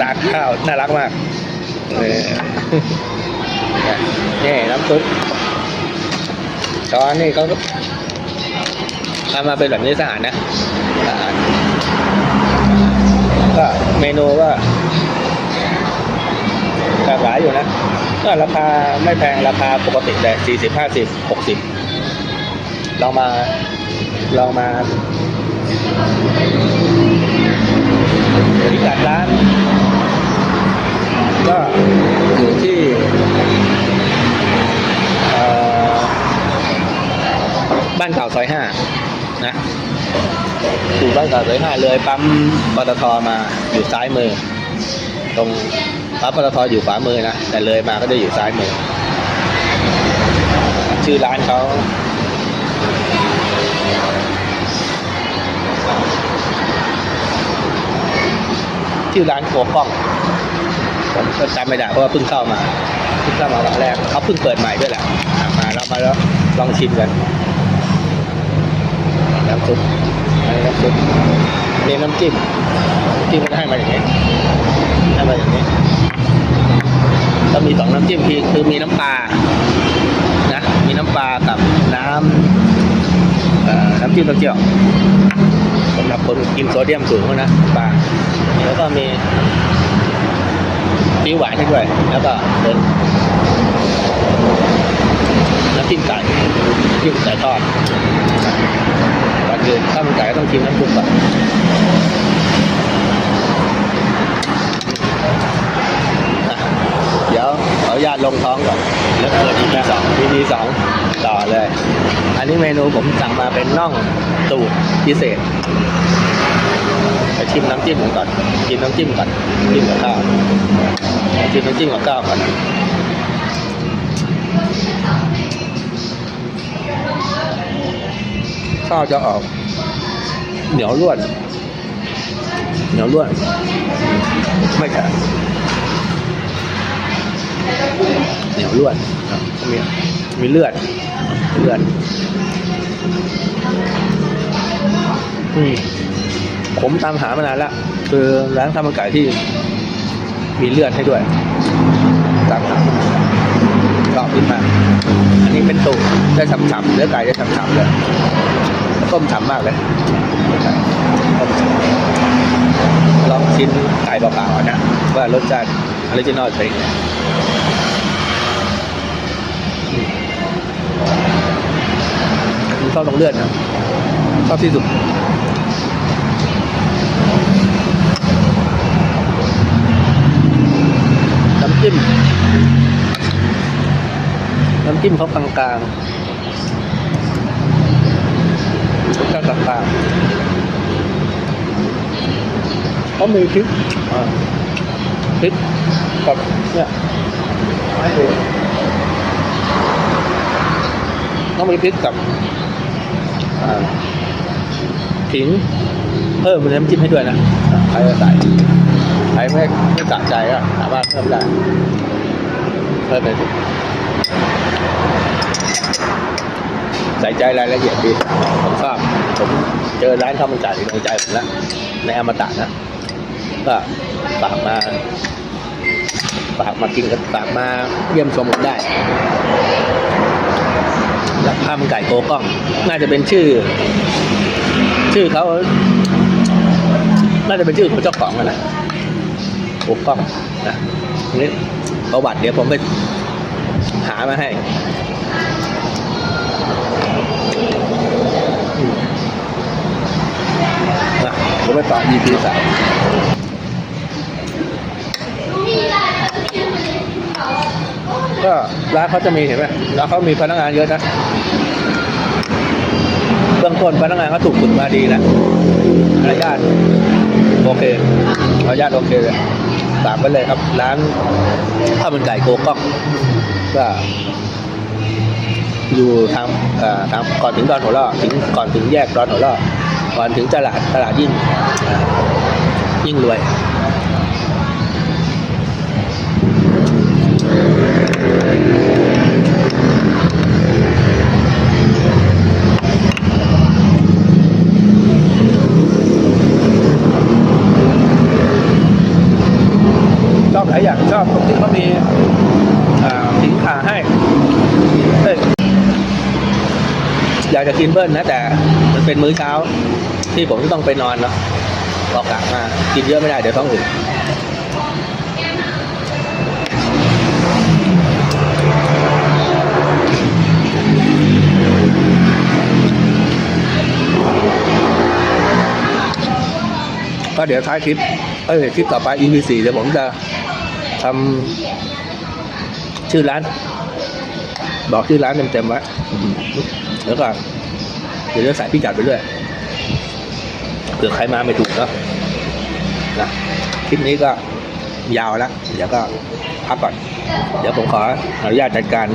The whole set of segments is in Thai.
ตาข้าว น่ารักมากเนี่น้ำซุปช้อนนี่เขาก็ทำมาเป็นแบบนี้สะอาดนะสะอาดก็เมนูก็หลากหลายอยู่นะก็ราคาไม่แพงราคาปกติเลยสี่สิบห้าสิบหกสิบลองมาลองมาพิกัดร้าน ก็อยู่ที่บ้านเก่าซอยห้านะอยู่บ้านเก่าซอยห้าเลยปั๊มปตทมาอยู่ซ้ายมือ ตรงปั๊มปตทอยู่ขวามือนะแต่เลยมาก็จะอยู่ซ้ายมือ ชื่อร้านเขาชื่อร้านโกกล้อง ผมก็จำไม่ได้เพราะว่าเพิ่งเข้ามาเพิ่งเข้ามาวันแรกเขาเพิ่งเปิดใหม่ด้วยแหละอะมาเรามาแล้วลองชิมกันน้ำซุปอันนี้น้ำซุปนี่น้ำจิ้มจิ้มก็ให้มาอย่างนี้ให้มาอย่างนี้ก็มีสองน้ำจิ้มคือคือมีน้ำปลานะมีน้ำปลากับน้ำเอ่อน้ำจิ้มเต้าเจี้ยวสำหรับคนกินโซเดียมสูงนะปลาแล้วก็มี ซีอิ๊วหวานให้ด้วย แล้วก็เป็นน้ำจิ้มไก่จิ้มไก่ทอดก่อนอื่นข้าวมันไก่ก็ต้องชิมน้ำซุปก่อนอะเดี๋ยวขออนุญาตลงท้องก่อน แล้วเปิด EP สอง EP สองต่อเลย อันนี้เมนูผมสั่งมาเป็นน่องตูดพิเศษ ไปชิมน้ำจิ้มก่อนชิมน้ำจิ้มก่อนจิ้มกับข้าวชิมน้ำจิ้มกับข้าวก่อนข้าวจะออก เหนียวร่วน เหนียวร่วน ไม่แข็งเหนียวร่วนมีมีเลือด เลือด อืม ผมตามหามานานแล้วคือร้านข้าวมันไก่ที่มีเลือดให้ด้วยตามหากรอบขึ้นมาอันนี้เป็นตูดได้ฉ่ำๆเนื้อไก่ได้ฉ่ำๆเลยต้มฉ่ำมากเลยลองชิ้นไก่เปล่าๆนะว่ารสชาติออริจินอลเป็นยังไงชอบตรงเลือดนะชอบที่สุด น้ำ จิ้ม น้ำจิ้มเขากลางๆรสชาติกลางๆเขามีพริกพริกกับเนี่ยให้ดูเขามีพริกกับขิงเพิ่มนน้ำจิ้มให้ด้วยนะใครจะใส่ ไม่ไม่สะใจก็สามารถเพิ่มได้เพิ่มไปสิใส่ใจรายละเอียดดีผมชอบผมเจอร้านข้าวมันไก่ในใจผมแล้วในอมตะนะก็ฝากมาฝากมากินกันฝากมาเยี่ยมชมกันได้แล้วข้าวมันไก่โกกล้อง น่าจะเป็นชื่อ ชื่อเขาน่าจะเป็นชื่อของเจ้าของอะนะ โกกล้องนะนี่ประวัติเดี๋ยวผมไปหามาให้นะผมไปต่อ EP สามก็ร้านเขาจะมีเห็นไหมร้านเขามีพนักงานเยอะนะเบื้องต้นพนักงานเขาถูกฝึกมาดีนะมารยาทโอเคมารยาทโอเคเลย ฝากไปเลยครับ ร้านข้าวมันไก่โกกล้องก็อยู่ทางอ่อทางก่อนถึงดอนหัวล่อถึงก่อนถึงแยกดอนหัวล่อก่อนถึงตลาดตลาดยิ่งยิ่งรวยากจะกินเบิ้ลนะ แต่มันเป็นมื้อเช้า ที่ผมต้องไปนอนเนาะบอกกะมากินเยอะไม่ได้เดี๋ยวท้องอืดก็เดี๋ยวท้ายคลิป เอ้ยคลิปต่อไป EP 4เดี๋ยวผมจะทำชื่อร้าน บอกชื่อร้านเต็มๆไว้ แล้วก็เดี๋ยวจะใส่พิกัดไปด้วยเผื่อใครมาไม่ถูกเนาะนะคลิปนี้ก็ยาวแล้วเดี๋ยวก็พักก่อน เดี๋ยวผมขออนุญาตจัดการ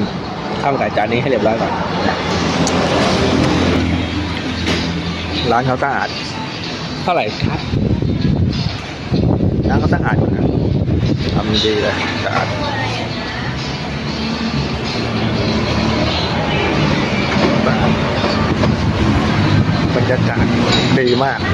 ข้าวไก่จานนี้ให้เรียบร้อยก่อนร้านเขาสะอาดเท่าไหร่ครับร้านเขาสะอาดอยู่นะทำดีเลยสะอาด รยากาศดีมาก